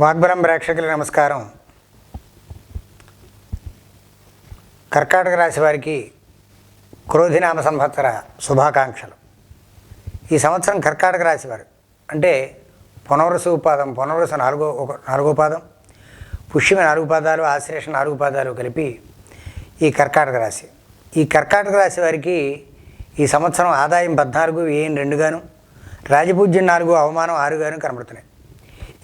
వాగ్బలం ప్రేక్షకులకు నమస్కారం. కర్కాటక రాశి వారికి క్రోధినామ సంవత్సర శుభాకాంక్షలు. ఈ సంవత్సరం కర్కాటక రాశి వారు అంటే పునరుసు పాదం పునరుసు నాలుగో ఒక నాలుగో పాదం పుష్యమి నాలుగు పాదాలు ఆశ్లేష నాలుగు పాదాలు కలిపి ఈ కర్కాటక రాశి. ఈ కర్కాటక రాశి వారికి ఈ సంవత్సరం ఆదాయం పద్నాలుగు వ్యయం రెండుగాను రాజపూజ్యం నాలుగు అవమానం ఆరుగాను కనబడుతున్నాయి.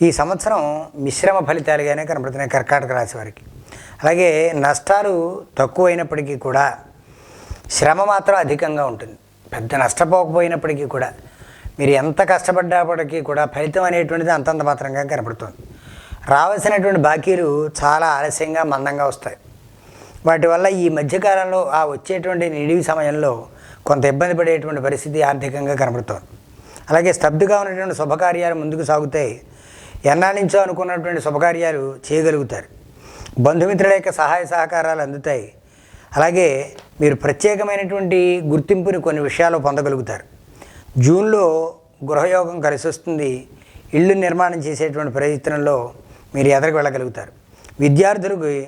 ఈ సంవత్సరం మిశ్రమ ఫలితాలుగానే కనబడుతున్నాయి కర్కాటక రాశి వారికి. అలాగే నష్టాలు తక్కువైనప్పటికీ కూడా శ్రమ మాత్రం అధికంగా ఉంటుంది. పెద్ద నష్టపోకపోయినప్పటికీ కూడా మీరు ఎంత కష్టపడ్డప్పటికీ కూడా ఫలితం అనేటువంటిది అంతంత మాత్రంగా కనపడుతుంది. రావాల్సినటువంటి బాకీలు చాలా ఆలస్యంగా మందంగా వస్తాయి. వాటి వల్ల ఈ మధ్యకాలంలో ఆ వచ్చేటువంటి నిడివి సమయంలో కొంత ఇబ్బంది పడేటువంటి పరిస్థితి ఆర్థికంగా కనబడుతోంది అలాగే స్తబ్దుగా ఉన్నటువంటి శుభకార్యాలు ముందుకు సాగుతాయి. ఎన్నాళ్ళ నుంచో అనుకున్నటువంటి శుభకార్యాలు చేయగలుగుతారు. బంధుమిత్రుల యొక్క సహాయ సహకారాలు అందుతాయి. అలాగే మీరు ప్రత్యేకమైనటువంటి గుర్తింపుని కొన్ని విషయాలు పొందగలుగుతారు. జూన్లో గృహయోగం కలిసి వస్తుంది ఇల్లు నిర్మాణం చేసేటువంటి ప్రయత్నంలో మీరు ఎదరికి వెళ్ళగలుగుతారు. విద్యార్థులకు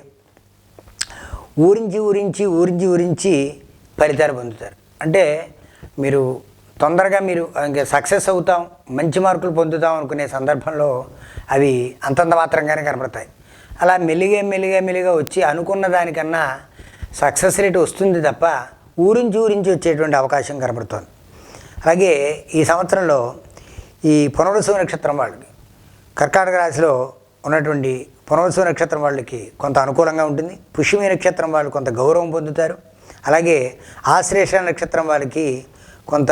ఊరించి ఊరించి ఊరించి ఊరించి ఫలితాలు పొందుతారు. అంటే మీరు తొందరగా మీరు ఇంకా సక్సెస్ అవుతాం మంచి మార్కులు పొందుతాం అనుకునే సందర్భంలో అవి అంతంత మాత్రంగానే కనబడతాయి అలా మెల్లిగా మెల్లిగా మెల్లిగా వచ్చి అనుకున్న దానికన్నా సక్సెస్ రేట్ వస్తుంది తప్ప ఊరించి ఊరించి వచ్చేటువంటి అవకాశం కనబడుతోంది అలాగే ఈ సంవత్సరంలో ఈ పునరుసు నక్షత్రం వాళ్ళకి కర్కాటక రాశిలో ఉన్నటువంటి పునరుసు నక్షత్రం వాళ్ళకి కొంత అనుకూలంగా ఉంటుంది. పుష్యమి నక్షత్రం వాళ్ళు కొంత గౌరవం పొందుతారు. అలాగే ఆశ్లేష నక్షత్రం వాళ్ళకి కొంత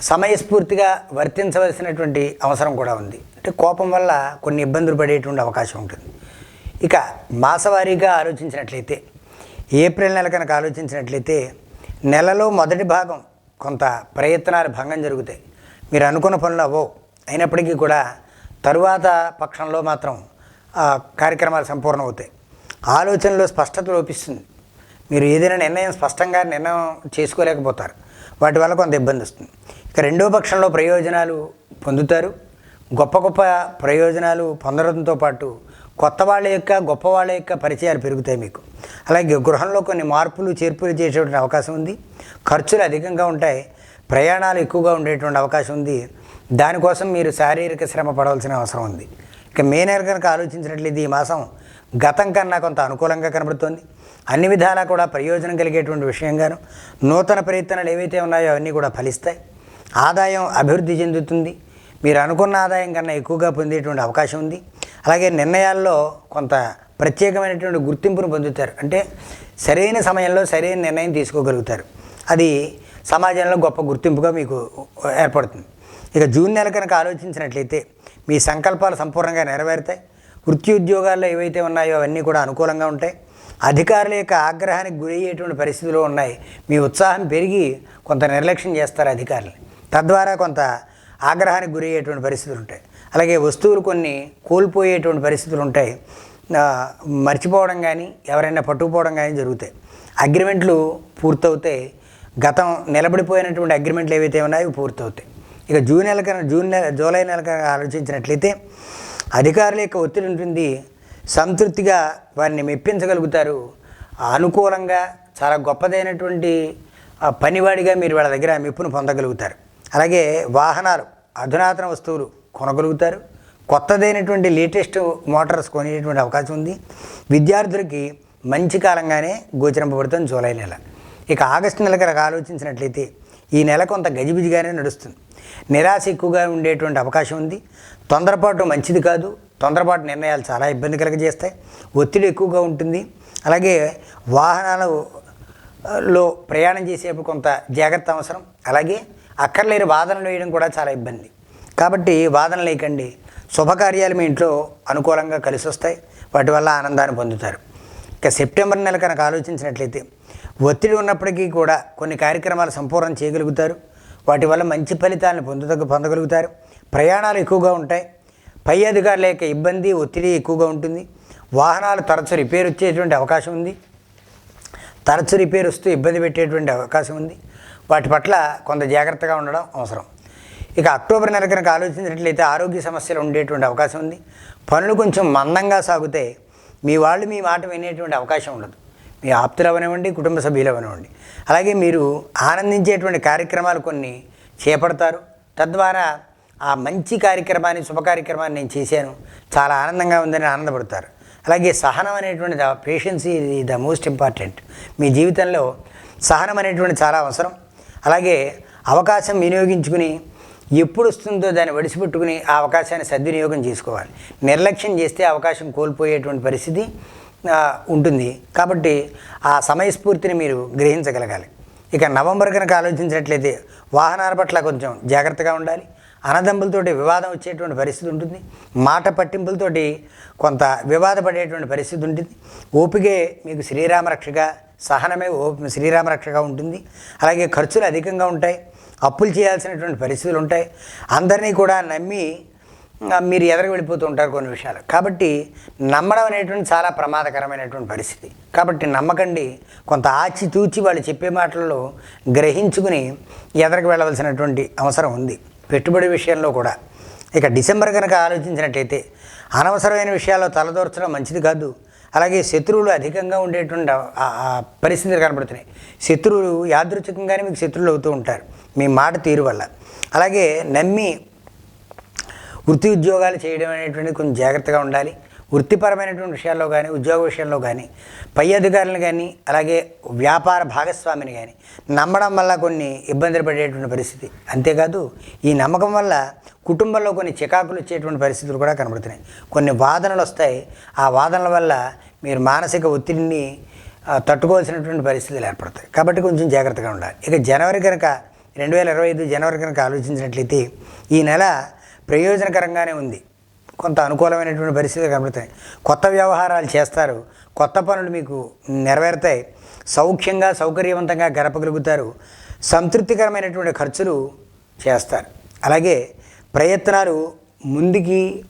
సమయస్ఫూర్తిగా వర్తించవలసినటువంటి అవసరం కూడా ఉంది. అంటే కోపం వల్ల కొన్ని ఇబ్బందులు పడేటువంటి అవకాశం ఉంటుంది. ఇక మాసవారీగా ఆలోచించినట్లయితే ఏప్రిల్ నెల కనుక ఆలోచించినట్లయితే నెలలో మొదటి భాగం కొంత ప్రయత్నాలు భంగం జరుగుతాయి. మీరు అనుకున్న పనులు అవ్వవు. అయినప్పటికీ కూడా తరువాత పక్షంలో మాత్రం కార్యక్రమాలు సంపూర్ణ అవుతాయి ఆలోచనలో స్పష్టత లోపిస్తుంది. మీరు ఏదైనా నిర్ణయం స్పష్టంగా నిర్ణయం చేసుకోలేకపోతారు. వాటి వల్ల కొంత ఇబ్బంది వస్తుంది. ఇక రెండో పక్షంలో ప్రయోజనాలు పొందుతారు. గొప్ప గొప్ప ప్రయోజనాలు పొందడంతో పాటు కొత్త వాళ్ళ యొక్క గొప్ప వాళ్ళ యొక్క పరిచయాలు పెరుగుతాయి మీకు. అలాగే గృహంలో కొన్ని మార్పులు చేర్పులు చేసేటువంటి అవకాశం ఉంది. ఖర్చులు అధికంగా ఉంటాయి. ప్రయాణాలు ఎక్కువగా ఉండేటువంటి అవకాశం ఉంది. దానికోసం మీరు శారీరక శ్రమ పడవలసిన అవసరం ఉంది. ఇక మే నెల కనుక ఆలోచించినట్లయితే ఈ మాసం గతం కన్నా కొంత అనుకూలంగా కనబడుతోంది. అన్ని విధాలా కూడా ప్రయోజనం కలిగేటువంటి విషయంగాను నూతన ప్రయత్నాలు ఏవైతే ఉన్నాయో అవన్నీ కూడా ఫలిస్తాయి. ఆదాయం అభివృద్ధి చెందుతుంది. మీరు అనుకున్న ఆదాయం కన్నా ఎక్కువగా పొందేటువంటి అవకాశం ఉంది. అలాగే నిర్ణయాల్లో కొంత ప్రత్యేకమైనటువంటి గుర్తింపును పొందుతారు. అంటే సరైన సమయంలో సరైన నిర్ణయం తీసుకోగలుగుతారు. అది సమాజంలో గొప్ప గుర్తింపుగా మీకు ఏర్పడుతుంది. ఇక జూన్ నెల కనుక ఆలోచించినట్లయితే మీ సంకల్పాలు సంపూర్ణంగా నెరవేరుతాయి. వృత్తి ఉద్యోగాల్లో ఏవైతే ఉన్నాయో అవన్నీ కూడా అనుకూలంగా ఉంటాయి. అధికారుల యొక్క ఆగ్రహానికి గురయ్యేటువంటి పరిస్థితులు ఉన్నాయి. మీ ఉత్సాహం పెరిగి కొంత నిర్లక్ష్యం చేస్తారు అధికారులు. తద్వారా కొంత ఆగ్రహానికి గురయ్యేటువంటి పరిస్థితులు ఉంటాయి. అలాగే వస్తువులు కొన్ని కోల్పోయేటువంటి పరిస్థితులు ఉంటాయి. మర్చిపోవడం కానీ ఎవరైనా పట్టుకుపోవడం కానీ జరుగుతాయి. అగ్రిమెంట్లు పూర్తవుతాయి. గతం నిలబడిపోయినటువంటి అగ్రిమెంట్లు ఏవైతే ఉన్నాయో అవి పూర్తవుతాయి. ఇక జూన్ నెల కన్నా జూన్ నెల జూలై నెల కన్నా ఆలోచించినట్లయితే అధికారుల యొక్క ఒత్తిడి ఉంటుంది. సంతృప్తిగా వారిని మెప్పించగలుగుతారు. అనుకూలంగా చాలా గొప్పదైనటువంటి పనివాడిగా మీరు వాళ్ళ దగ్గర మెప్పును పొందగలుగుతారు. అలాగే వాహనాలు అధునాతన వస్తువులు కొనగలుగుతారు. కొత్తదైనటువంటి లేటెస్ట్ మోటార్స్ కొనేటువంటి అవకాశం ఉంది. విద్యార్థులకి మంచి కాలంగానే గోచరింపబడుతుంది జూలై నెల. ఇక ఆగస్టు నెల కనుక ఆలోచించినట్లయితే ఈ నెల కొంత గజిబిజిగానే నడుస్తుంది. నిరాశ ఎక్కువగా ఉండేటువంటి అవకాశం ఉంది. తొందరపాటు మంచిది కాదు. తొందరపాటు నిర్ణయాలు చాలా ఇబ్బంది కలగజేస్తాయి. ఒత్తిడి ఎక్కువగా ఉంటుంది. అలాగే వాహనాలు లో ప్రయాణం చేసేప్పుడు కొంత జాగ్రత్త అవసరం. అలాగే అక్కర్లేని వాదనలు వేయడం కూడా చాలా ఇబ్బంది. కాబట్టి వాదనలు లేకండి. శుభకార్యాలు మీ ఇంట్లో అనుకూలంగా కలిసి వస్తాయి వాటి వల్ల ఆనందాన్ని పొందుతారు. ఇక సెప్టెంబర్ నెల కనుక ఆలోచించినట్లయితే ఒత్తిడి ఉన్నప్పటికీ కూడా కొన్ని కార్యక్రమాలు సంపూర్ణం చేయగలుగుతారు. వాటి వల్ల మంచి ఫలితాలను పొందుతగ పొందగలుగుతారు. ప్రయాణాలు ఎక్కువగా ఉంటాయి. పై అధికారుల యొక్క ఇబ్బంది ఒత్తిడి ఎక్కువగా ఉంటుంది. వాహనాలు తరచు రిపేర్ వచ్చేటువంటి అవకాశం ఉంది. తరచు రిపేర్ వస్తూ ఇబ్బంది పెట్టేటువంటి అవకాశం ఉంది. వాటి పట్ల కొంత జాగ్రత్తగా ఉండడం అవసరం. ఇక అక్టోబర్ నెల కనుక ఆలోచించినట్లయితే ఆరోగ్య సమస్యలు ఉండేటువంటి అవకాశం ఉంది. పనులు కొంచెం మందంగా సాగితే మీ వాళ్ళు మీ మాట వినేటువంటి అవకాశం ఉండదు. మీ ఆప్తులు అవనివ్వండి కుటుంబ సభ్యులు అవనివ్వండి. అలాగే మీరు ఆనందించేటువంటి కార్యక్రమాలు కొన్ని చేపడతారు. తద్వారా ఆ మంచి కార్యక్రమాన్ని శుభ కార్యక్రమాన్ని నేను చేశాను. చాలా ఆనందంగా ఉందని ఆనందపడతారు. అలాగే సహనం అనేటువంటి the patience the most important మీ జీవితంలో సహనం అనేటువంటి చాలా అవసరం. అలాగే అవకాశం వినియోగించుకుని ఎప్పుడు వస్తుందో దాన్ని వడిసిపెట్టుకుని ఆ అవకాశాన్ని సద్వినియోగం చేసుకోవాలి. నిర్లక్ష్యం చేస్తే అవకాశం కోల్పోయేటువంటి పరిస్థితి ఉంటుంది. కాబట్టి ఆ సమయస్ఫూర్తిని మీరు గ్రహించగలగాలి. ఇక నవంబర్ కనుక ఆలోచించినట్లయితే వాహనాల పట్ల కొంచెం జాగ్రత్తగా ఉండాలి. అన్నదమ్ములతోటి వివాదం వచ్చేటువంటి పరిస్థితి ఉంటుంది. మాట పట్టింపులతోటి కొంత వివాదపడేటువంటి పరిస్థితి ఉంటుంది. ఓపికే మీకు శ్రీరామరక్షగా సహనమే ఓ శ్రీరామరక్షగా ఉంటుంది. అలాగే ఖర్చులు అధికంగా ఉంటాయి. అప్పులు చేయాల్సినటువంటి పరిస్థితులు ఉంటాయి. అందరినీ కూడా నమ్మి మీరు ఎదరకు వెళ్ళిపోతూ ఉంటారు కొన్ని విషయాలు. కాబట్టి నమ్మడం అనేటువంటి చాలా ప్రమాదకరమైనటువంటి పరిస్థితి. కాబట్టి నమ్మకండి కొంత ఆచితూచి వాళ్ళు చెప్పే మాటల్లో గ్రహించుకుని ఎదరికి వెళ్ళవలసినటువంటి అవసరం ఉంది. పెట్టుబడి విషయంలో కూడా. ఇక డిసెంబర్ కనుక ఆలోచించినట్టయితే అనవసరమైన విషయాల్లో తలదోర్చడం మంచిది కాదు. అలాగే శత్రువులు అధికంగా ఉండేటువంటి పరిస్థితులు కనబడుతున్నాయి. శత్రువులు యాదృచ్ఛికంగానే మీకు శత్రువులు అవుతూ ఉంటారు. మీ మాట తీరు వల్ల. అలాగే నమ్మి వృత్తి ఉద్యోగాలు చేయడం అనేటువంటిది కొంచెం జాగ్రత్తగా ఉండాలి. వృత్తిపరమైనటువంటి విషయాల్లో కానీ ఉద్యోగ విషయంలో కానీ పై అధికారులను కానీ అలాగే వ్యాపార భాగస్వామిని కానీ నమ్మడం వల్ల కొన్ని ఇబ్బందులు పడేటువంటి పరిస్థితి. అంతేకాదు ఈ నమ్మకం వల్ల కుటుంబంలో కొన్ని చికాకులు వచ్చేటువంటి పరిస్థితులు కూడా కనబడుతున్నాయి. కొన్ని వాదనలు వస్తాయి. ఆ వాదనల వల్ల మీరు మానసిక ఒత్తిడిని తట్టుకోవాల్సినటువంటి పరిస్థితులు ఏర్పడతాయి. కాబట్టి కొంచెం జాగ్రత్తగా ఉండాలి. ఇక జనవరి కనుక రెండు వేల ఇరవై ఐదు జనవరి కనుక ఆలోచించినట్లయితే ఈ నెల ప్రయోజనకరంగానే ఉంది. కొంత అనుకూలమైనటువంటి పరిస్థితులు కనబడతాయి కొత్త వ్యవహారాలు చేస్తారు. కొత్త పనులు మీకు నెరవేరుతాయి. సౌఖ్యంగా సౌకర్యవంతంగా గడపగలుగుతారు. సంతృప్తికరమైనటువంటి ఖర్చులు చేస్తారు. అలాగే ప్రయత్నాలు ముందుకి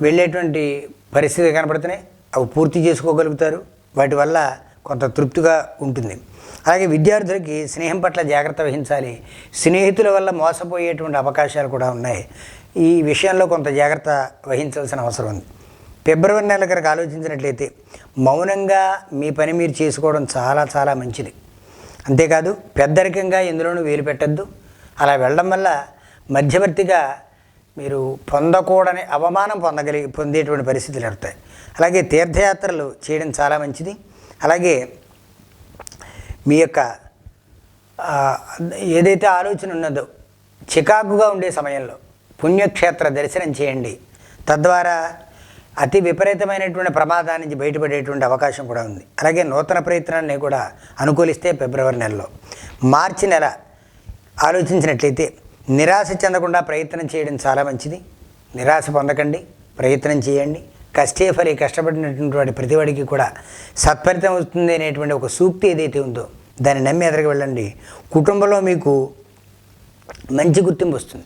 వెళ్ళేటువంటి పరిస్థితి కనపడుతున్నాయి అవి పూర్తి చేసుకోగలుగుతారు. వాటి వల్ల కొంత తృప్తిగా ఉంటుంది. అలాగే విద్యార్థులకి స్నేహం పట్ల జాగ్రత్త వహించాలి. స్నేహితుల వల్ల మోసపోయేటువంటి అవకాశాలు కూడా ఉన్నాయి. ఈ విషయంలో కొంత జాగ్రత్త వహించాల్సిన అవసరం ఉంది. ఫిబ్రవరి నెల కనుక ఆలోచించినట్లయితే మౌనంగా మీ పని మీరు చేసుకోవడం చాలా చాలా మంచిది. అంతేకాదు పెద్దరికంగా ఎందులోనూ వేలు పెట్టద్దు. అలా వెళ్ళడం వల్ల మధ్యవర్తిగా మీరు పొందకూడని అవమానం పొందగలిగి పొందేటువంటి పరిస్థితులు ఏర్పడతాయి. అలాగే తీర్థయాత్రలు చేయడం చాలా మంచిది. అలాగే మీ యొక్క ఏదైతే ఆలోచన ఉన్నదో చికాకుగా ఉండే సమయంలో పుణ్యక్షేత్ర దర్శనం చేయండి. తద్వారా అతి విపరీతమైనటువంటి ప్రమాదాల నుంచి బయటపడేటువంటి అవకాశం కూడా ఉంది. అలాగే నూతన ప్రయత్నాన్ని కూడా అనుకూలిస్తే ఫిబ్రవరి నెలలో. మార్చి నెల ఆలోచించినట్లయితే నిరాశ చెందకుండా ప్రయత్నం చేయడం చాలా మంచిది. నిరాశ పొందకండి ప్రయత్నం చేయండి. కష్టే ఫలి కష్టపడినటువంటి ప్రతివాడికి కూడా సత్ఫలితం వస్తుంది అనేటువంటి ఒక సూక్తి ఏదైతే ఉందో దాన్ని నమ్మి ఎదరికి వెళ్ళండి. కుటుంబంలో మీకు మంచి గుర్తింపు వస్తుంది.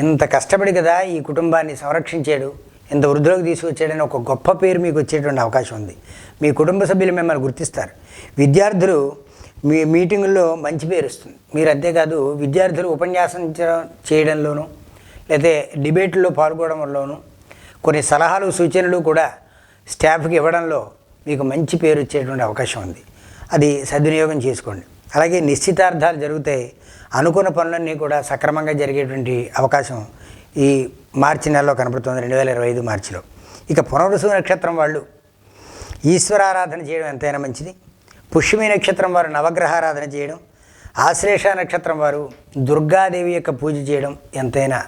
ఇంత కష్టపడి కదా ఈ కుటుంబాన్ని సంరక్షించాడు ఇంత వృద్ధిలోకి తీసుకొచ్చాడని ఒక గొప్ప పేరు మీకు వచ్చేటువంటి అవకాశం ఉంది. మీ కుటుంబ సభ్యులు మిమ్మల్ని గుర్తిస్తారు. విద్యార్థులు మీ మీటింగుల్లో మంచి పేరు వస్తుంది. మీరు అంతేకాదు విద్యార్థులు ఉపన్యాసం చేయడంలోనూ లేకపోతే డిబేట్లో పాల్గొనడంలోనూ కొన్ని సలహాలు సూచనలు కూడా స్టాఫ్కి ఇవ్వడంలో మీకు మంచి పేరు వచ్చేటువంటి అవకాశం ఉంది. అది సద్వినియోగం చేసుకోండి. అలాగే నిశ్చితార్థాలు జరుగుతాయి అనుకున్న పనులన్నీ కూడా సక్రమంగా జరిగేటువంటి అవకాశం ఈ మార్చి నెలలో కనబడుతుంది రెండు వేల ఇరవై ఐదు మార్చిలో. ఇక పునరుసు నక్షత్రం వాళ్ళు ఈశ్వరారాధన చేయడం ఎంతైనా మంచిది. పుష్యమి నక్షత్రం వారు నవగ్రహారాధన చేయడం ఆశ్లేష నక్షత్రం వారు దుర్గాదేవి యొక్క పూజ చేయడం ఎంతైనా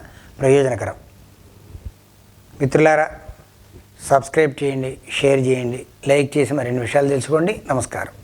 ప్రయోజనకరం. మిత్రులారా సబ్స్క్రైబ్ చేయండి షేర్ చేయండి లైక్ చేసి మరిన్ని విషయాలు తెలుసుకోండి. నమస్కారం.